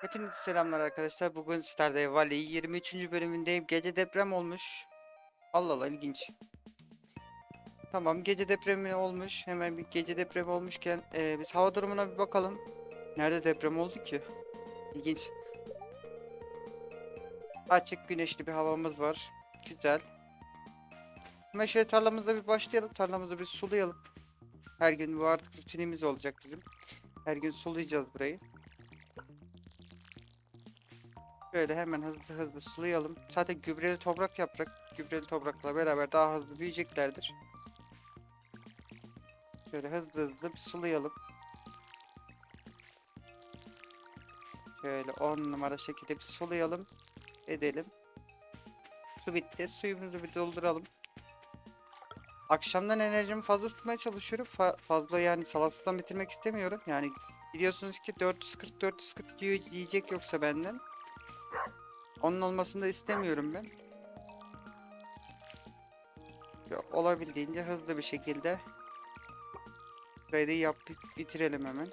Hepinize selamlar arkadaşlar. Bugün Stardew Valley 23. bölümündeyim. Gece deprem olmuş. Allah Allah ilginç. Tamam gece depremi olmuş. Hemen bir gece depremi olmuşken eee, biz hava durumuna bir bakalım. Nerede deprem oldu ki? İlginç. Açık güneşli bir havamız var. Güzel. Hemen şöyle tarlamızda bir başlayalım. Tarlamızı bir sulayalım. Her gün bu artık rutinimiz olacak bizim. Her gün sulayacağız burayı. Şöyle hemen hızlı hızlı sulayalım. Zaten gübreli toprak yaprak, gübreli toprakla beraber daha hızlı büyüyeceklerdir. Şöyle hızlı hızlı bir sulayalım. Şöyle 10 numara şekilde bir sulayalım. Edelim. Su bitti. Suyumuzu bir dolduralım. Akşamdan enerjimi fazla tutmaya çalışıyorum. Fa- fazla yani salasadan bitirmek istemiyorum. Yani biliyorsunuz ki 440 440 yiyor- yiyecek yoksa benden. Onun olmasını da istemiyorum ben. Ya, olabildiğince hızlı bir şekilde da yap bitirelim hemen.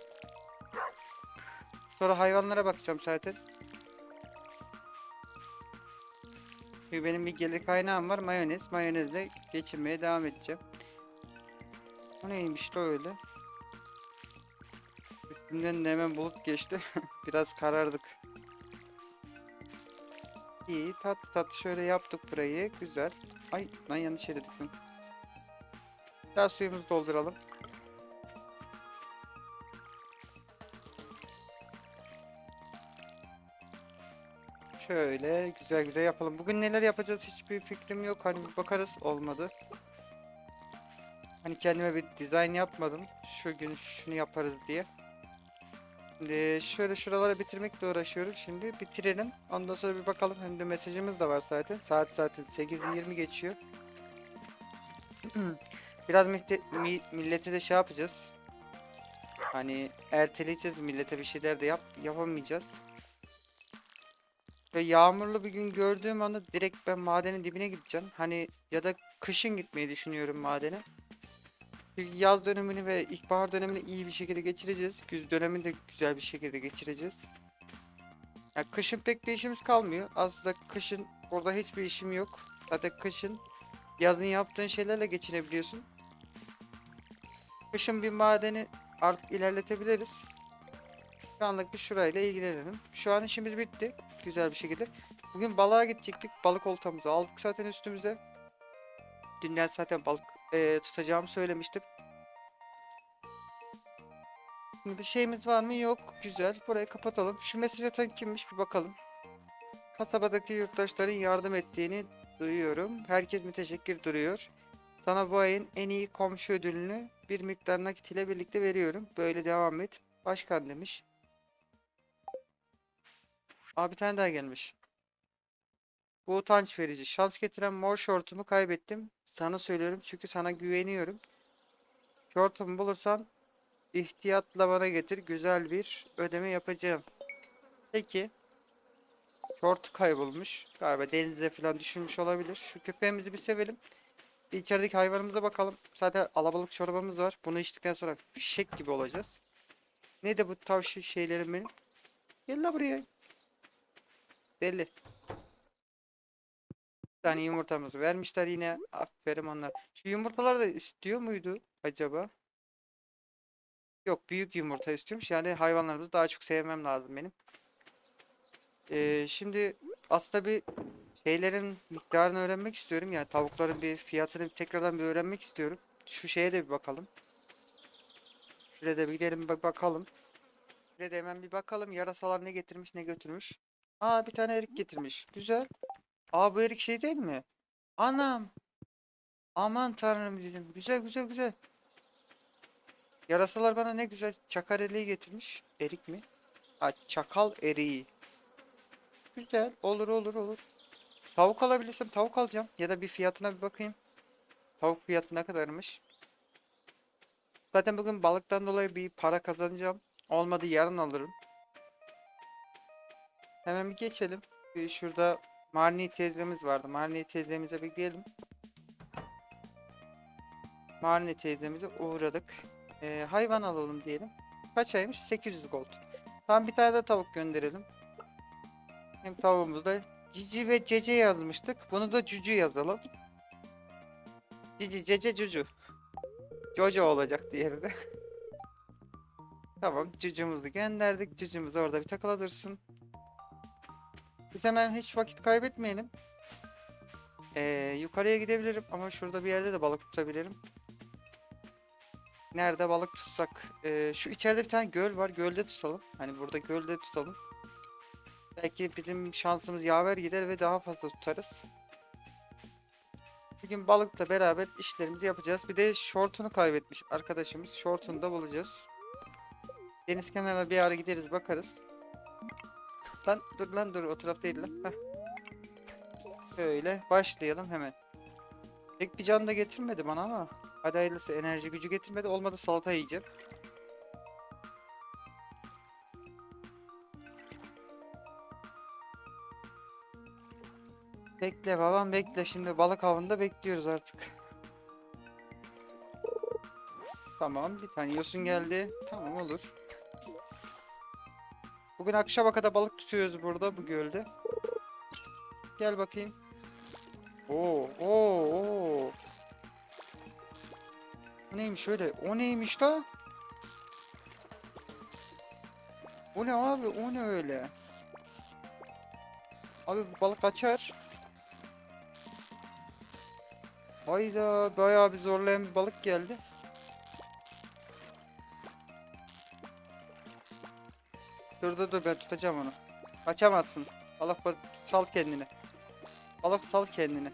Sonra hayvanlara bakacağım zaten. Çünkü benim bir gelir kaynağım var mayonez. Mayonezle geçirmeye devam edeceğim. Bu neymiş de öyle. Üstünden de hemen bulut geçti. Biraz karardık. İyi tatlı tatlı şöyle yaptık burayı. Güzel. Ay ben yanlış yere diktim. Daha suyumuzu dolduralım. Şöyle güzel güzel yapalım. Bugün neler yapacağız hiçbir fikrim yok. Hani bir bakarız olmadı. Hani kendime bir dizayn yapmadım. Şu gün şunu yaparız diye. Şimdi şöyle şuraları bitirmekle uğraşıyorum. Şimdi bitirelim. Ondan sonra bir bakalım. Hem de mesajımız da var zaten. Saat zaten 8.20 geçiyor. Biraz mi- millete de şey yapacağız. Hani erteleyeceğiz millete bir şeyler de yap yapamayacağız. Ve yağmurlu bir gün gördüğüm anda direkt ben madenin dibine gideceğim. Hani ya da kışın gitmeyi düşünüyorum madene. Yaz dönemini ve ilkbahar dönemini iyi bir şekilde geçireceğiz. Güz dönemini de güzel bir şekilde geçireceğiz. Ya kışın pek bir işimiz kalmıyor. Aslında kışın orada hiçbir işim yok. Zaten kışın yazın yaptığın şeylerle geçinebiliyorsun. Kışın bir madeni artık ilerletebiliriz. Şu anlık bir şurayla ilgilenelim. Şu an işimiz bitti. Güzel bir şekilde. Bugün balığa gidecektik. Balık oltamızı aldık zaten üstümüze. Dünden zaten balık eee, tutacağımı söylemiştim. Şimdi bir şeyimiz var mı? Yok. Güzel. Burayı kapatalım. Şu mesaj atan kimmiş bir bakalım. Kasabadaki yurttaşların yardım ettiğini duyuyorum. Herkes müteşekkir duruyor. Sana bu ayın en iyi komşu ödülünü bir miktar nakit ile birlikte veriyorum. Böyle devam et. Başkan demiş. Aa bir tane daha gelmiş. Bu utanç verici. Şans getiren mor şortumu kaybettim. Sana söylüyorum çünkü sana güveniyorum. Şortumu bulursan ihtiyatla bana getir. Güzel bir ödeme yapacağım. Peki. Şortu kaybolmuş. Galiba denize falan düşürmüş olabilir. Şu köpeğimizi bir sevelim. Bir içerideki hayvanımıza bakalım. Zaten alabalık çorbamız var. Bunu içtikten sonra fişek gibi olacağız. Ne de bu tavşi şeylerim benim. Gel la buraya. Deli. Tane yumurtamızı vermişler yine. Aferin onlar. Şu yumurtalar da istiyor muydu acaba? Yok büyük yumurta istiyormuş. Yani hayvanlarımızı daha çok sevmem lazım benim. Ee, şimdi aslında bir şeylerin miktarını öğrenmek istiyorum. Yani tavukların bir fiyatını tekrardan bir öğrenmek istiyorum. Şu şeye de bir bakalım. Şuraya da bir gidelim bak bakalım. Şuraya da hemen bir bakalım. Yarasalar ne getirmiş ne götürmüş. Aa bir tane erik getirmiş. Güzel. Aa bu erik şey değil mi? Anam. Aman tanrım dedim. Güzel güzel güzel. Yarasalar bana ne güzel çakar eriği getirmiş. Erik mi? Ha çakal eriği. Güzel. Olur olur olur. Tavuk alabilirsem tavuk alacağım. Ya da bir fiyatına bir bakayım. Tavuk fiyatı ne kadarmış? Zaten bugün balıktan dolayı bir para kazanacağım. Olmadı yarın alırım. Hemen bir geçelim. Şurada Marni teyzemiz vardı. Marni teyzemize bir gidelim. Marni teyzemize uğradık. Ee, hayvan alalım diyelim. Kaç aymış? 800 gold. Tamam bir tane de tavuk gönderelim. Hem tavuğumuzda Cici ve Cece yazmıştık. Bunu da Cücü yazalım. Cici, Cece, Cücü. Jojo olacak diğeri de. tamam cücümüzü gönderdik. Cücümüz orada bir takıla dursun. Biz hemen hiç vakit kaybetmeyelim. Ee, yukarıya gidebilirim ama şurada bir yerde de balık tutabilirim. Nerede balık tutsak? Ee, şu içeride bir tane göl var. Gölde tutalım. Hani burada gölde tutalım. Belki bizim şansımız yaver gider ve daha fazla tutarız. Bugün balıkla beraber işlerimizi yapacağız. Bir de şortunu kaybetmiş arkadaşımız. Şortunu da bulacağız. Deniz kenarına bir ara gideriz bakarız. Lan dur lan dur o taraf değil lan. Heh. Şöyle başlayalım hemen. Tek bir can da getirmedi bana ama. Hadi hayırlısı enerji gücü getirmedi. Olmadı salata yiyeceğim. Bekle babam bekle. Şimdi balık avında bekliyoruz artık. Tamam bir tane yosun geldi. Tamam olur. Bugün akşama kadar balık tutuyoruz burada bu gölde. Gel bakayım. Oo, oo, oo. O neymiş öyle? O neymiş la? O ne abi? O ne öyle? Abi bu balık kaçar. Hayda bayağı bir zorlayan bir balık geldi. Dur dur dur ben tutacağım onu. Kaçamazsın. Ba- sal kendini. Balık sal kendini.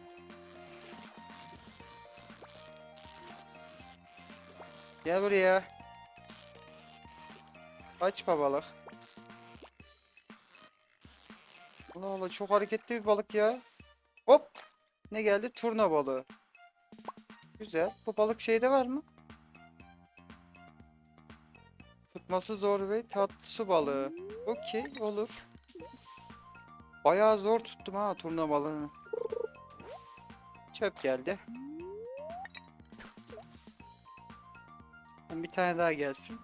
Gel buraya. Kaçma balık. Allah Allah çok hareketli bir balık ya. Hop. Ne geldi? Turna balığı. Güzel. Bu balık şeyde var mı? Tutması zor ve tatlı su balığı. Okey olur. Bayağı zor tuttum ha turna balığını. Çöp geldi. Bir tane daha gelsin.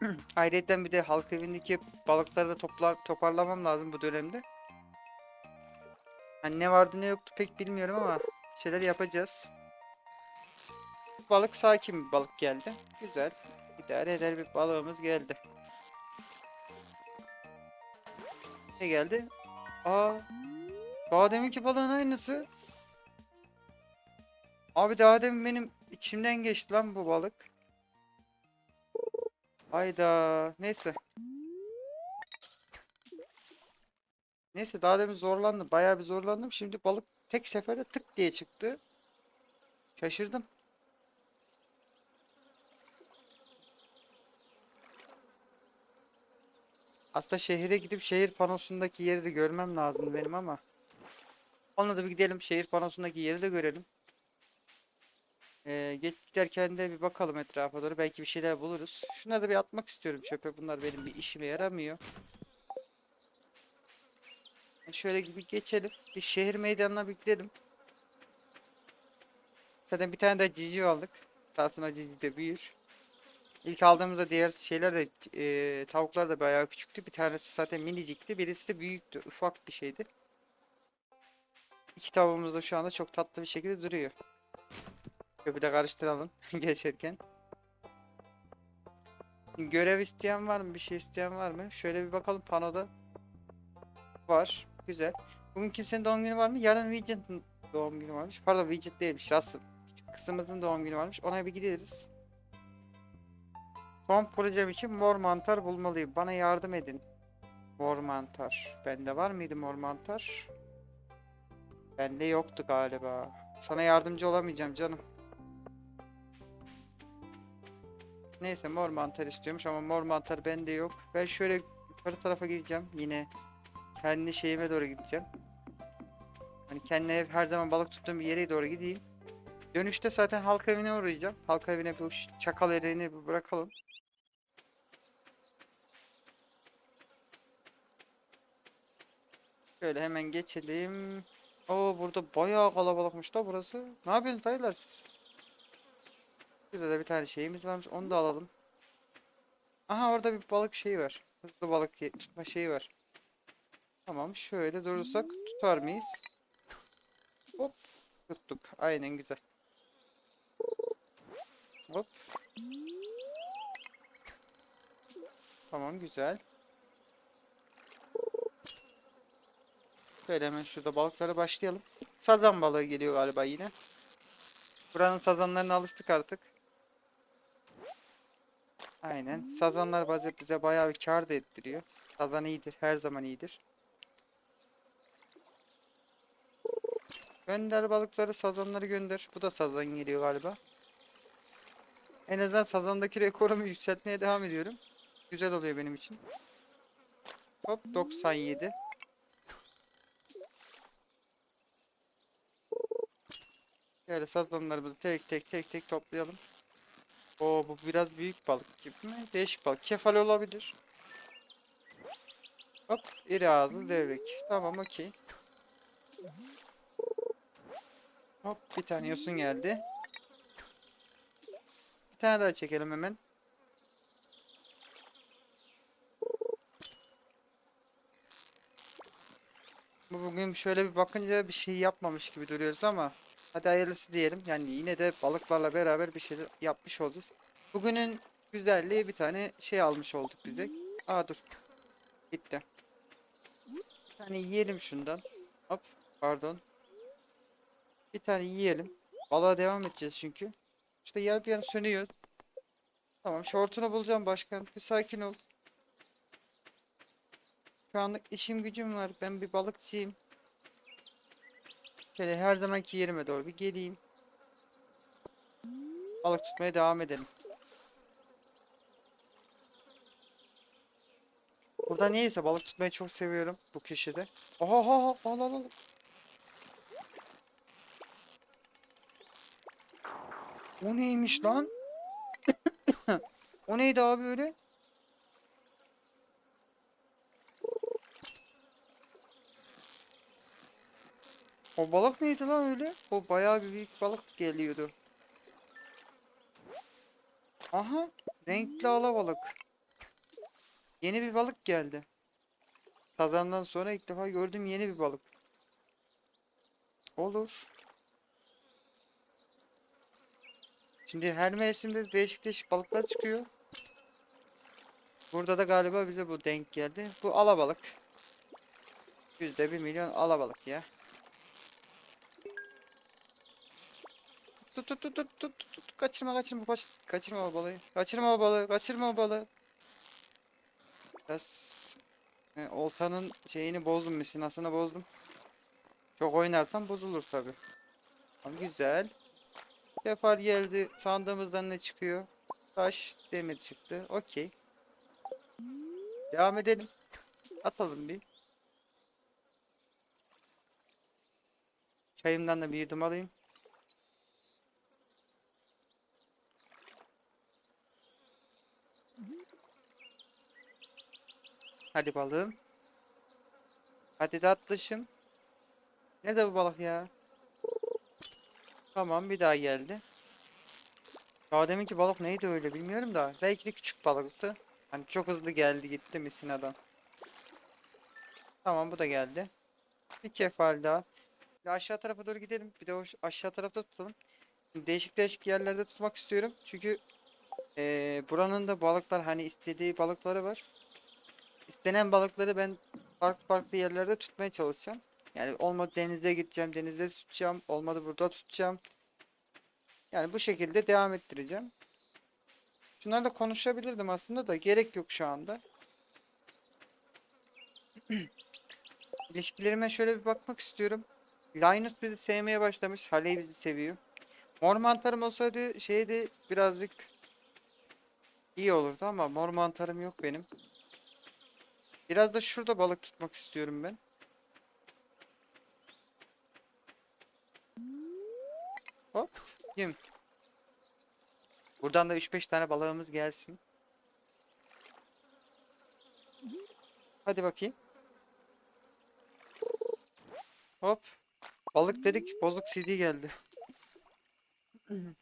Ayrıca bir de halk evindeki balıkları da toplar, toparlamam lazım bu dönemde. Hani ne vardı ne yoktu pek bilmiyorum ama şeyler yapacağız. Balık sakin bir balık geldi. Güzel. İdare eder bir balığımız geldi. Ne geldi? Aa. Daha deminki balığın aynısı. Abi daha demin benim içimden geçti lan bu balık. Hayda. Neyse. Neyse daha demin zorlandım. Bayağı bir zorlandım. Şimdi balık tek seferde tık diye çıktı. Şaşırdım. Aslında şehire gidip şehir panosundaki yeri de görmem lazım benim ama. Onunla da bir gidelim şehir panosundaki yeri de görelim. Ee, geç giderken de bir bakalım etrafa doğru. Belki bir şeyler buluruz. Şunları da bir atmak istiyorum çöpe. Bunlar benim bir işime yaramıyor. Şöyle gibi geçelim. Bir şehir meydanına bir gidelim. Zaten bir tane de cici aldık. Daha sonra cici de büyür. İlk aldığımızda diğer şeyler de e, tavuklar da bayağı küçüktü. Bir tanesi zaten minicikti. Birisi de büyüktü. Ufak bir şeydi. İki tavuğumuz da şu anda çok tatlı bir şekilde duruyor. Bir de karıştıralım geçerken. Görev isteyen var mı? Bir şey isteyen var mı? Şöyle bir bakalım panoda. Var. Güzel. Bugün kimsenin doğum günü var mı? Yarın Widget'ın doğum günü varmış. Pardon Widget değilmiş. Russell. Kızımızın doğum günü varmış. Ona bir gideriz. Son projem için mor mantar bulmalıyım. Bana yardım edin. Mor mantar. Bende var mıydı mor mantar? Bende yoktu galiba. Sana yardımcı olamayacağım canım. Neyse mor mantar istiyormuş ama mor mantar bende yok. Ben şöyle yukarı tarafa gideceğim. Yine kendi şeyime doğru gideceğim. Hani kendine her zaman balık tuttuğum bir yere doğru gideyim. Dönüşte zaten halk evine uğrayacağım. Halk evine bu çakal ereğini bırakalım. Şöyle hemen geçelim. Oo burada bayağı kalabalıkmış da burası. Ne yapıyorsunuz dayılar siz? Burada da bir tane şeyimiz varmış. Onu da alalım. Aha orada bir balık şeyi var. Hızlı balık tutma şeyi var. Tamam şöyle durursak tutar mıyız? Hop tuttuk. Aynen güzel. Hop. Tamam güzel. Şöyle hemen şurada balıklara başlayalım. Sazan balığı geliyor galiba yine. Buranın sazanlarına alıştık artık. Aynen. Sazanlar bize, bize bayağı bir kar da ettiriyor. Sazan iyidir. Her zaman iyidir. Gönder balıkları, sazanları gönder. Bu da sazan geliyor galiba. En azından sazandaki rekorumu yükseltmeye devam ediyorum. Güzel oluyor benim için. Hop 97. Şöyle sazanlarımızı tek tek tek tek toplayalım. Oo bu biraz büyük balık gibi mi? Değişik balık. Kefal olabilir. Hop iri ağızlı devrek. Tamam okey. Hop bir tane yosun geldi. Bir tane daha çekelim hemen. Bu bugün şöyle bir bakınca bir şey yapmamış gibi duruyoruz ama hadi hayırlısı diyelim. Yani yine de balıklarla beraber bir şeyler yapmış olacağız. Bugünün güzelliği bir tane şey almış olduk bize. Aa dur. Gitti. Bir tane yiyelim şundan. Hop pardon. Bir tane yiyelim. Balığa devam edeceğiz çünkü. İşte yer bir yana sönüyor. Tamam şortunu bulacağım başkan. Bir sakin ol. Şu anlık işim gücüm var. Ben bir balıkçıyım. Şöyle her zamanki yerime doğru bir geleyim. Balık tutmaya devam edelim. Burada niyeyse balık tutmayı çok seviyorum bu köşede. Oha oha al al al. O neymiş lan? O neydi abi öyle? O balık neydi lan öyle? O bayağı bir büyük balık geliyordu. Aha, renkli alabalık. Yeni bir balık geldi. Sazandan sonra ilk defa gördüğüm yeni bir balık. Olur. Şimdi her mevsimde değişik değişik balıklar çıkıyor. Burada da galiba bize bu denk geldi. Bu alabalık. Yüzde bir milyon alabalık ya. Tut tut tut tut tut tut tut. Kaçırma kaçırma kaç kaçırma o balığı. Kaçırma o balığı. Kaçırma o balığı. Biraz e, oltanın şeyini bozdum misinasını bozdum. Çok oynarsam bozulur tabi. Ama güzel. Kefal geldi. Sandığımızdan ne çıkıyor? Taş, demir çıktı. Okey. Devam edelim. Atalım bir. Çayımdan da bir yudum alayım. Hadi balığım. Hadi tatlışım. Ne de bu balık ya? Tamam bir daha geldi. Daha deminki balık neydi öyle bilmiyorum da. Belki de küçük balıktı. Hani çok hızlı geldi gitti misinadan. Tamam bu da geldi. Bir kefal daha. Bir aşağı tarafa doğru gidelim. Bir de aşağı tarafta tutalım. Şimdi Değişik değişik yerlerde tutmak istiyorum. Çünkü eee, buranın da balıklar hani istediği balıkları var. İstenen balıkları ben farklı farklı yerlerde tutmaya çalışacağım. Yani olmadı denize gideceğim, denizde tutacağım. Olmadı burada tutacağım. Yani bu şekilde devam ettireceğim. Şunlarla konuşabilirdim aslında da gerek yok şu anda. İlişkilerime şöyle bir bakmak istiyorum. Linus bizi sevmeye başlamış. Haley bizi seviyor. Mor mantarım olsaydı şeydi birazcık iyi olurdu ama mor mantarım yok benim. Biraz da şurada balık tutmak istiyorum ben. Hop. Yim. Buradan da 3-5 tane balığımız gelsin. Hadi bakayım. Hop. Balık dedik, bozuk CD geldi.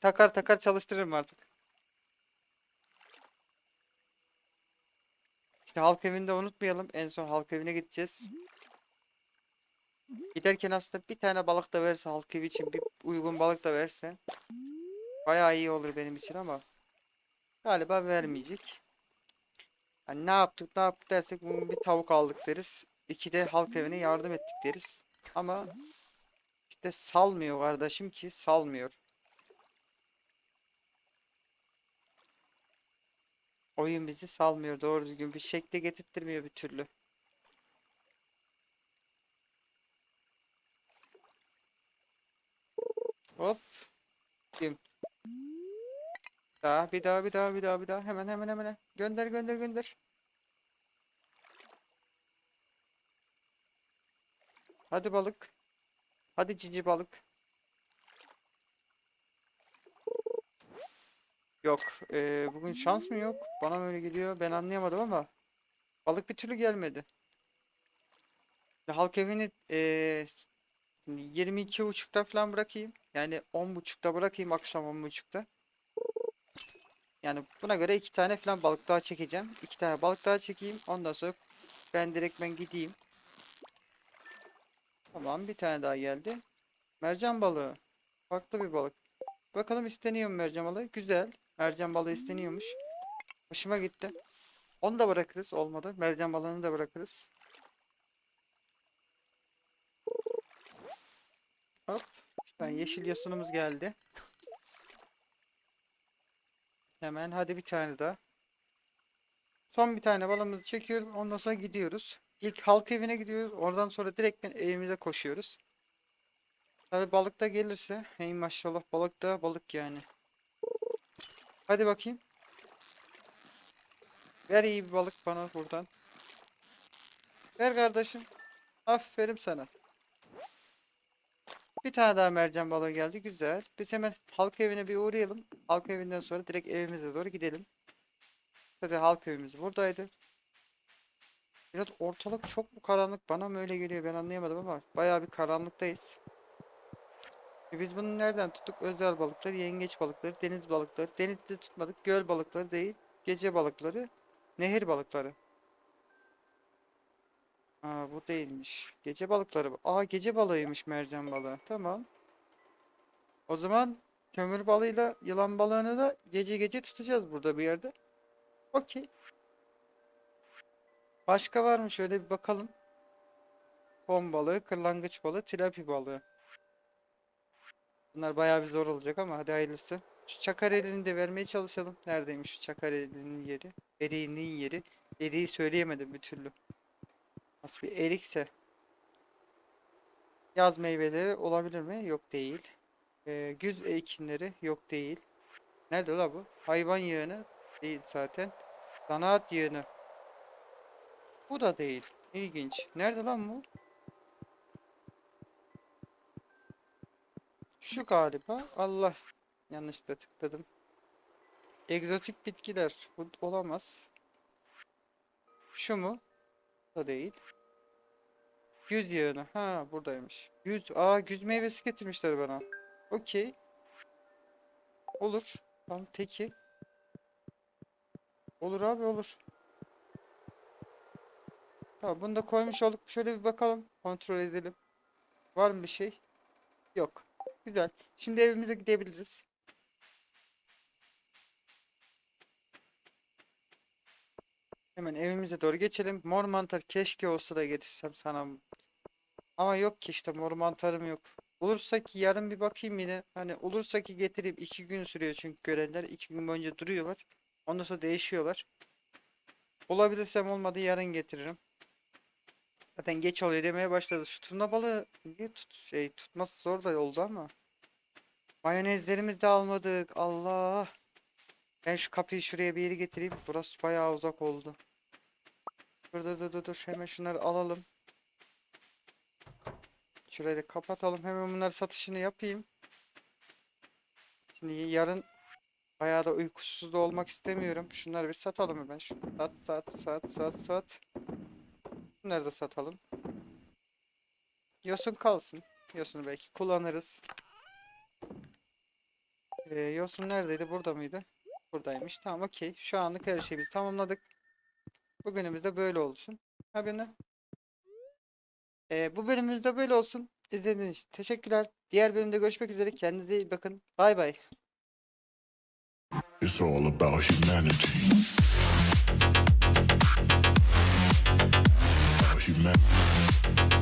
Takar takar çalıştırırım artık. İşte halk evinde unutmayalım. En son halk evine gideceğiz. Giderken aslında bir tane balık da verse halk evi için bir uygun balık da verse bayağı iyi olur benim için ama galiba vermeyecek. Hani ne yaptık ne yaptık dersek bugün bir tavuk aldık deriz. İki de halk evine yardım ettik deriz. Ama işte salmıyor kardeşim ki salmıyor. Oyun bizi salmıyor doğru düzgün bir şekle getirttirmiyor bir türlü. Hop. Kim? Daha bir daha bir daha bir daha bir daha hemen hemen hemen gönder gönder gönder. Hadi balık. Hadi cici balık. Yok. eee, bugün şans mı yok? Bana mı öyle geliyor? Ben anlayamadım ama balık bir türlü gelmedi. Halk evini eee 22.30'da falan bırakayım. Yani 10.30'da bırakayım akşam 10.30'da. Yani buna göre iki tane falan balık daha çekeceğim. İki tane balık daha çekeyim. Ondan sonra ben direkt ben gideyim. Tamam bir tane daha geldi. Mercan balığı. Farklı bir balık. Bakalım isteniyor mu mercan balığı? Güzel. Mercan balığı isteniyormuş. Hoşuma gitti. Onu da bırakırız. Olmadı. Mercan balığını da bırakırız. Hop. İşte yeşil yosunumuz geldi. Hemen hadi bir tane daha. Son bir tane balığımızı çekiyoruz. Ondan sonra gidiyoruz. İlk halk evine gidiyoruz. Oradan sonra direkt ben evimize koşuyoruz. Tabii balık da gelirse. Hey maşallah balık da balık yani. Hadi bakayım. Ver iyi bir balık bana buradan. Ver kardeşim. Aferin sana. Bir tane daha mercan balığı geldi. Güzel. Biz hemen halk evine bir uğrayalım. Halk evinden sonra direkt evimize doğru gidelim. Zaten halk evimiz buradaydı. Biraz ortalık çok mu karanlık? Bana mı öyle geliyor? Ben anlayamadım ama bayağı bir karanlıktayız. Biz bunu nereden tuttuk? Özel balıklar, yengeç balıkları, deniz balıkları. Denizde tutmadık. Göl balıkları değil. Gece balıkları. Nehir balıkları. Aa bu değilmiş. Gece balıkları. Aa gece balığıymış mercan balığı. Tamam. O zaman kömür balığıyla yılan balığını da gece gece tutacağız burada bir yerde. Okey. Başka var mı? Şöyle bir bakalım. Ton balığı, kırlangıç balığı, tilapi balığı. Bunlar bayağı bir zor olacak ama hadi hayırlısı. Şu çakar elini de vermeye çalışalım. Neredeymiş şu çakar elinin yeri? Eriğinin yeri. Eriği söyleyemedim bir türlü. Nasıl bir erikse. Yaz meyveleri olabilir mi? Yok değil. Ee, güz ekinleri yok değil. Nerede la bu? Hayvan yığını değil zaten. Zanaat yığını. Bu da değil. İlginç. Nerede lan bu? Şu galiba. Allah. Yanlışlıkla tıkladım. Egzotik bitkiler. Bu olamaz. Şu mu? Da değil. Güz yağını. Ha buradaymış. Güz. Aa güz meyvesi getirmişler bana. Okey. Olur. Tamam teki. Olur abi olur. Tamam bunu da koymuş olduk. Şöyle bir bakalım. Kontrol edelim. Var mı bir şey? Yok. Güzel. Şimdi evimize gidebiliriz. Hemen evimize doğru geçelim. Mor mantar keşke olsa da getirsem sana. Ama yok ki işte mor mantarım yok. Olursa ki yarın bir bakayım yine. Hani olursa ki getireyim. iki gün sürüyor çünkü görevler. iki gün boyunca duruyorlar. Ondan sonra değişiyorlar. Olabilirsem olmadı yarın getiririm. Zaten geç oluyor demeye başladı. Şu turna tut şey tutması zor da oldu ama. Mayonezlerimizi de almadık. Allah. Ben şu kapıyı şuraya bir yere getireyim. Burası bayağı uzak oldu. Dur dur dur dur. Hemen şunları alalım. Şurayı da kapatalım. Hemen bunları satışını yapayım. Şimdi yarın bayağı da uykusuz da olmak istemiyorum. Şunları bir satalım hemen. Sat sat sat sat sat. Bunları da satalım. Yosun kalsın. Yosunu belki kullanırız. Ee, yosun neredeydi? Burada mıydı? Buradaymış. Tamam okey. Şu anlık her şeyi biz tamamladık. Bugünümüz de böyle olsun. Haberin. Ee, bu bölümümüz de böyle olsun. İzlediğiniz için teşekkürler. Diğer bölümde görüşmek üzere. Kendinize iyi bakın. Bay bay. It's all about humanity. humain.